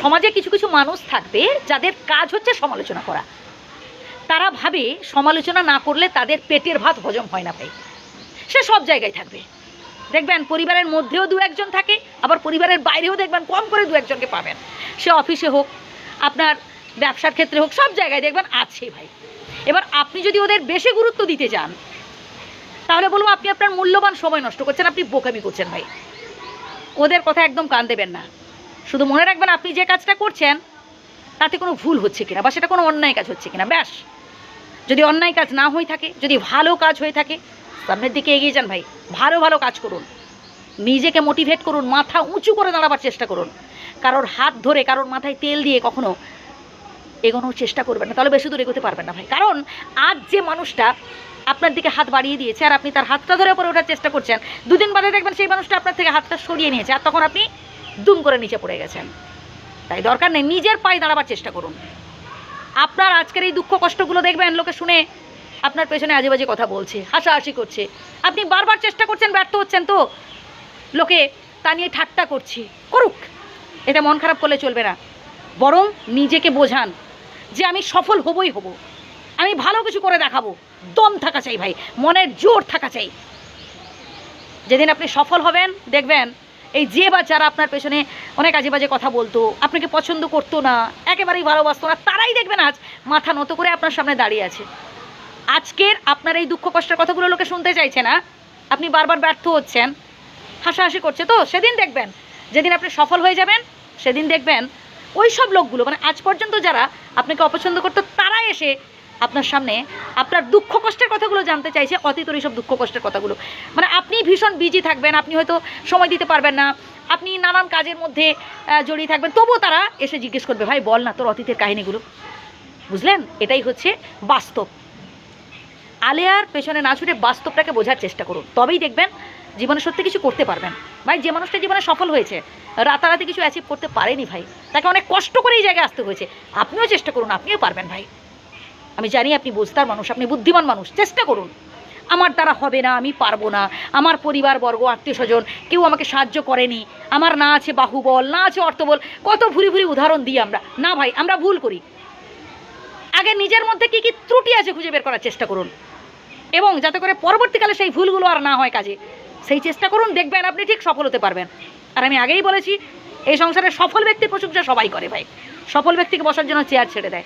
সমাজে কিছু কিছু মানুষ থাকবে যাদের কাজ হচ্ছে সমালোচনা করা। তারা ভাবে সমালোচনা না করলে তাদের পেটের ভাত হজম হয় না ভাই। সে সব জায়গায় থাকবে। দেখবেন পরিবারের মধ্যেও দু একজন থাকে, আবার পরিবারের বাইরেও দেখবেন কম করে দু একজনকে পাবেন। সে অফিসে হোক, আপনার ব্যবসার ক্ষেত্রে হোক, সব জায়গায় দেখবেন আছে ভাই। এবার আপনি যদি ওদের বেশি গুরুত্ব দিতে চান তাহলে বলব আপনি আপনার মূল্যবান সময় নষ্ট করছেন, আপনি বোকামি করছেন ভাই। ওদের কথা একদম কান দেবেন না। শুধু মনে রাখবেন আপনি যে কাজটা করছেন, তাতে কোনো ভুল হচ্ছে কিনা বা সেটা কোনো অন্যায় কাজ হচ্ছে কিনা, ব্যাস। যদি অন্যায় কাজ না হয়ে থাকে, যদি ভালো কাজ হয়ে থাকে, সামনের দিকে এগিয়ে যান ভাই, ভালো ভালো কাজ করুন। নিজেকে মোটিভেট করুন, মাথা উঁচু করে দাঁড়াবার চেষ্টা করুন। কারোর হাত ধরে, কারোর মাথায় তেল দিয়ে কখনো এগোনোর চেষ্টা করবেন না, তাহলে বেশি দূর এগোতে পারবেন না ভাই। কারণ আজ যে মানুষটা আপনার দিকে হাত বাড়িয়ে দিয়েছে, আর আপনি তার হাতটা ধরে উপরে ওঠার চেষ্টা করছেন, দুদিন বাদে দেখবেন সেই মানুষটা আপনার থেকে হাতটা সরিয়ে নিয়েছে, আর তখন আপনি দুম করে নিচে পড়ে গেছেন। তাই দরকার নেই, নিজের পায়ে দাঁড়াবার চেষ্টা করুন। আপনার আজকের এই দুঃখ কষ্টগুলো দেখবেন, লোকে শুনে আপনার পেছনে আজে বাজে কথা বলছে, হাসাহাসি করছে। আপনি বারবার চেষ্টা করছেন, ব্যর্থ হচ্ছেন তো। লোকে তা নিয়ে ঠাট্টা করছে। করুক এটা মন খারাপ করলে চলবে না। বরং নিজেকে বোঝান যে আমি সফল হবই হব। আমি ভালো কিছু করে দেখাবো। দম থাকা চাই ভাই, মনের জোর থাকা চাই। যেদিন আপনি সফল হবেন, দেখবেন এই যে বা যারা আপনার পেছনে অনেক আজে বাজে কথা বলতো, আপনাকে পছন্দ করতো না, একেবারেই ভালোবাসতো না, তারাই দেখবেন আজ মাথা নত করে আপনার সামনে দাঁড়িয়ে আছে। আজকের আপনার এই দুঃখ কষ্টের কথাগুলো লোকে শুনতে চাইছে না, আপনি বারবার ব্যর্থ হচ্ছেন, হাসাহাসি করছে তো, সেদিন দেখবেন, যেদিন আপনি সফল হয়ে যাবেন, সেদিন দেখবেন ওই সব লোকগুলো মানে আজ পর্যন্ত যারা আপনাকে অপছন্দ করতো, তারা এসে আপনার সামনে, আপনার দুঃখ কষ্টের কথাগুলো জানতে চাইছে, অতীতর এইসব দুঃখ কষ্টের কথাগুলো। মানে আপনি ভীষণ বিজি থাকবেন, আপনি হয়তো সময় দিতে পারবেন না, আপনি নানান কাজের মধ্যে জড়িয়ে থাকবেন। তবুও তারা এসে জিজ্ঞেস করবে, ভাই, বল না তোর অতীতের কাহিনিগুলো। বুঝলেন? এটাই হচ্ছে বাস্তব। আলেয়ার পেছনে না ছুটে বাস্তবটাকে বোঝার চেষ্টা করুন। তবেই দেখবেন জীবনে সত্যি কিছু করতে পারবেন। ভাই, যে মানুষটা জীবনে সফল হয়েছে, রাতারাতি কিছু অ্যাচিভ করতে পারেনি ভাই, তাকে অনেক কষ্ট করে এই জায়গায় আসতে হয়েছে। আপনিও চেষ্টা করুন, আপনিও পারবেন ভাই। আমি জানি আপনি বুঝতার মানুষ, আপনি বুদ্ধিমান মানুষ, চেষ্টা করুন। আমার দ্বারা হবে না, আমি পারব না। আমার পরিবারবর্গ, আত্মীয় স্বজন, কেউ আমাকে সাহায্য করেনি। আমার না আছে বাহুবল, না আছে অর্থবল। কত ভুরি ভুরি উদাহরণ দিই আমরা। না ভাই, আমরা ভুল করি। আগে নিজের মধ্যে কী কী ত্রুটি আছে খুঁজে বের করার চেষ্টা করুন। এবং যাতে করে পরবর্তীকালে সেই ভুলগুলো আর না হয় কাজে। সেই চেষ্টা করুন, দেখবেন আপনি ঠিক সফল হতে পারবেন। আর আমি আগেই বলেছি, এই সংসারে সফল ব্যক্তির প্রশংসা সবাই করে ভাই। সফল ব্যক্তিকে বসার জন্য চেয়ার ছেড়ে দেয়।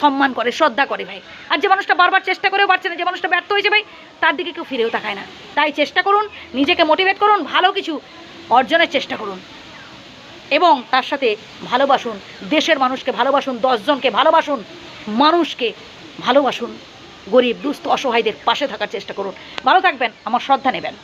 সম্মান করে, শ্রদ্ধা করে ভাই। আর যে মানুষটা বারবার চেষ্টা করেও পারছে না, যে মানুষটা ব্যর্থ হয়েছে ভাই, তার দিকে কেউ ফিরেও তাকায় না। তাই চেষ্টা করুন, নিজেকে মোটিভেট করুন, ভালো কিছু অর্জনের চেষ্টা করুন। এবং তার সাথে ভালোবাসুন, দেশের মানুষকে ভালোবাসুন, দশজনকে ভালোবাসুন, মানুষকে ভালোবাসুন, গরিব, দুস্থ, অসহায়দের পাশে থাকার চেষ্টা করুন। ভালো থাকবেন, আমার শ্রদ্ধা নেবেন।